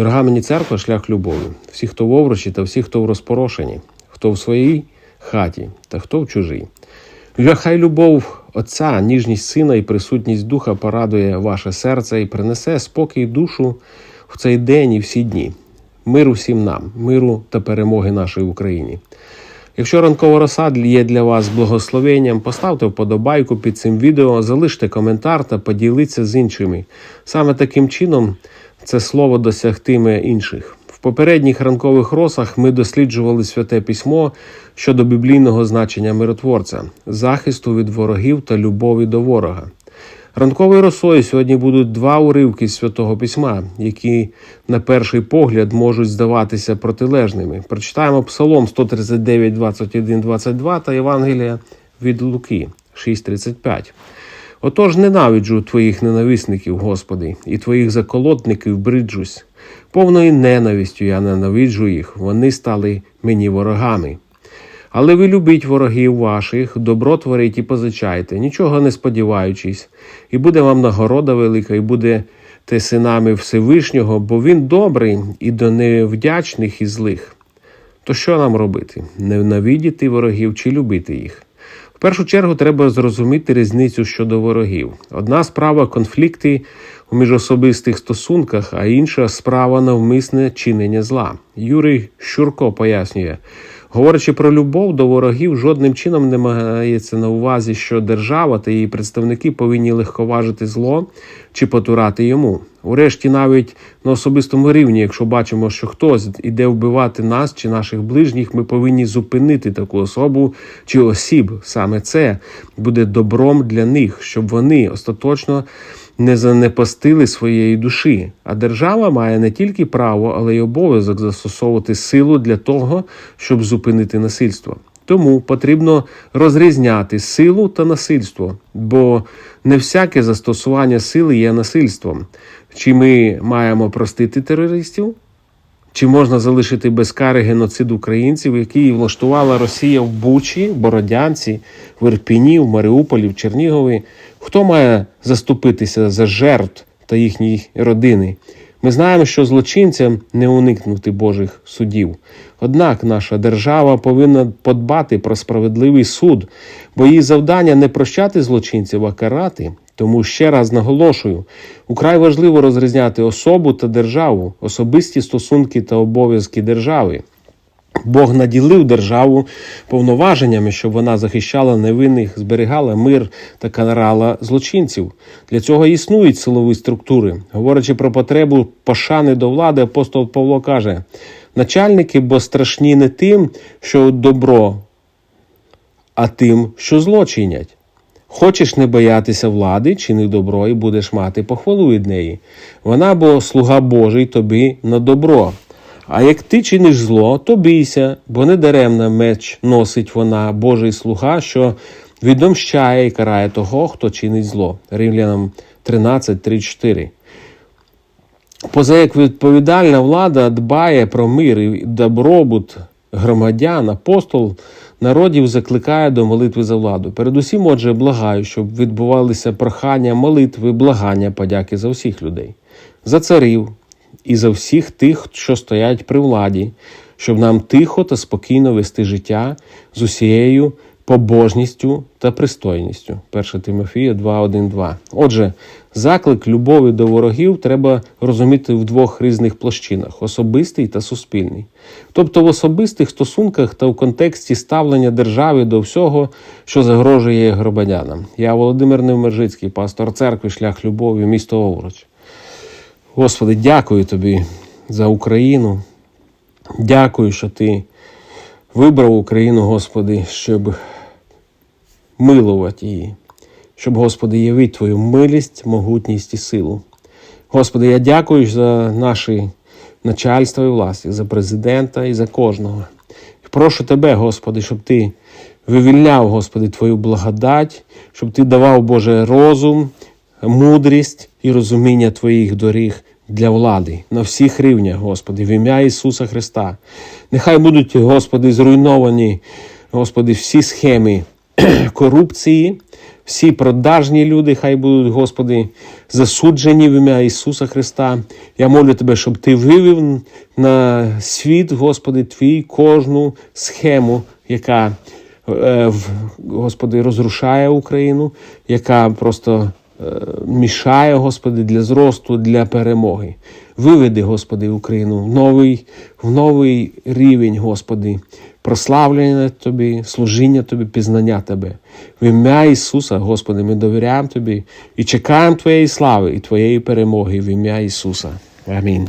Дорога мені церква, шлях любові. Всі, хто в оврочі, та всі, хто в розпорошенні, хто в своїй хаті та хто в чужій. Хай любов Отця, ніжність сина і присутність духа порадує ваше серце і принесе спокій душу в цей день і всі дні. Миру всім нам, миру та перемоги нашій Україні. Якщо ранкова роса є для вас благословенням, поставте вподобайку під цим відео, залиште коментар та поділіться з іншими. Саме таким чином це слово досягтиме інших. В попередніх ранкових росах ми досліджували святе письмо щодо біблійного значення миротворця, захисту від ворогів та любові до ворога. Ранковою росою сьогодні будуть два уривки з святого письма, які на перший погляд можуть здаватися протилежними. Прочитаємо Псалом 139, 21, 22 та Євангелія від Луки 6.35. Отож ненавиджу твоїх ненависників, Господи, і твоїх заколотників бриджусь. Повною ненавистю я ненавиджу їх, вони стали мені ворогами. Але ви любіть ворогів ваших, добро творіть і позичайте, нічого не сподіваючись, і буде вам нагорода велика, і будете синами Всевишнього, бо він добрий і до невдячних і злих. То що нам робити? Ненавидіти ворогів чи любити їх? В першу чергу треба зрозуміти різницю щодо ворогів. Одна справа конфлікти у міжособистих стосунках, а інша справа навмисне чинення зла. Юрій Щурко пояснює. Говорячи про любов до ворогів, жодним чином не мається на увазі, що держава та її представники повинні легковажити зло чи потурати йому. Урешті, навіть на особистому рівні, якщо бачимо, що хтось іде вбивати нас чи наших ближніх, ми повинні зупинити таку особу чи осіб. Саме це буде добром для них, щоб вони остаточно не занепастили своєї душі. А держава має не тільки право, але й обов'язок застосовувати силу для того, щоб зупинити насильство. Тому потрібно розрізняти силу та насильство, бо не всяке застосування сили є насильством. Чи ми маємо простити терористів? Чи можна залишити без кари геноцид українців, який влаштувала Росія в Бучі, Бородянці, в Ірпіні, в Маріуполі, в Чернігові? Хто має заступитися за жертв та їхні родини? Ми знаємо, що злочинцям не уникнути Божих судів. Однак наша держава повинна подбати про справедливий суд, бо її завдання не прощати злочинців, а карати. Тому ще раз наголошую: украй важливо розрізняти особу та державу, особисті стосунки та обов'язки держави. Бог наділив державу повноваженнями, щоб вона захищала невинних, зберігала мир та карала злочинців. Для цього існують силові структури. Говорячи про потребу пошани до влади, апостол Павло каже: начальники, бо страшні не тим, що добро, а тим, що злочинять. Хочеш не боятися влади, чини добро, і будеш мати похвалу від неї. Вона бо слуга Божий тобі на добро. А як ти чиниш зло, то бійся, бо не даремно меч носить вона, Божий слуга, що відомщає і карає того, хто чинить зло. Римлянам 13, 3, 4. Поза як відповідальна влада дбає про мир і добробут громадян, апостол народів закликає до молитви за владу. Передусім, отже, благаю, щоб відбувалися прохання, молитви, благання, подяки за всіх людей, за царів і за всіх тих, що стоять при владі, щоб нам тихо та спокійно вести життя з усією побожністю та пристойністю. 1 Тимофія 2.1.2. Отже, заклик любові до ворогів треба розуміти в двох різних площинах особистий та суспільний. Тобто в особистих стосунках та в контексті ставлення держави до всього, що загрожує громадянам. Я Володимир Невмержицький, пастор церкви, шлях любові, місто Овруч. Господи, дякую тобі за Україну. Дякую, що ти вибрав Україну, Господи, щоб милувати її, щоб, Господи, явити Твою милість, могутність і силу. Господи, я дякую за наші начальство і власті, за президента і за кожного. Прошу Тебе, Господи, щоб Ти вивільняв, Господи, Твою благодать, щоб Ти давав, Боже, розум, мудрість і розуміння Твоїх доріг для влади на всіх рівнях, Господи, в ім'я Ісуса Христа. Нехай будуть, Господи, зруйновані, Господи, всі схеми корупції. Всі продажні люди, хай будуть, Господи, засуджені в ім'я Ісуса Христа. Я молю Тебе, щоб Ти вивів на світ, Господи, Твій кожну схему, яка, е, Господи, розрушає Україну, яка просто е, мішає, Господи, для зросту, для перемоги. Виведи, Господи, Україну в новий, в новий рівень, Господи, прославлення Тобі, служіння Тобі, пізнання Тебе. В ім'я Ісуса, Господи, ми довіряємо Тобі і чекаємо Твоєї слави і Твоєї перемоги в ім'я Ісуса. Амінь.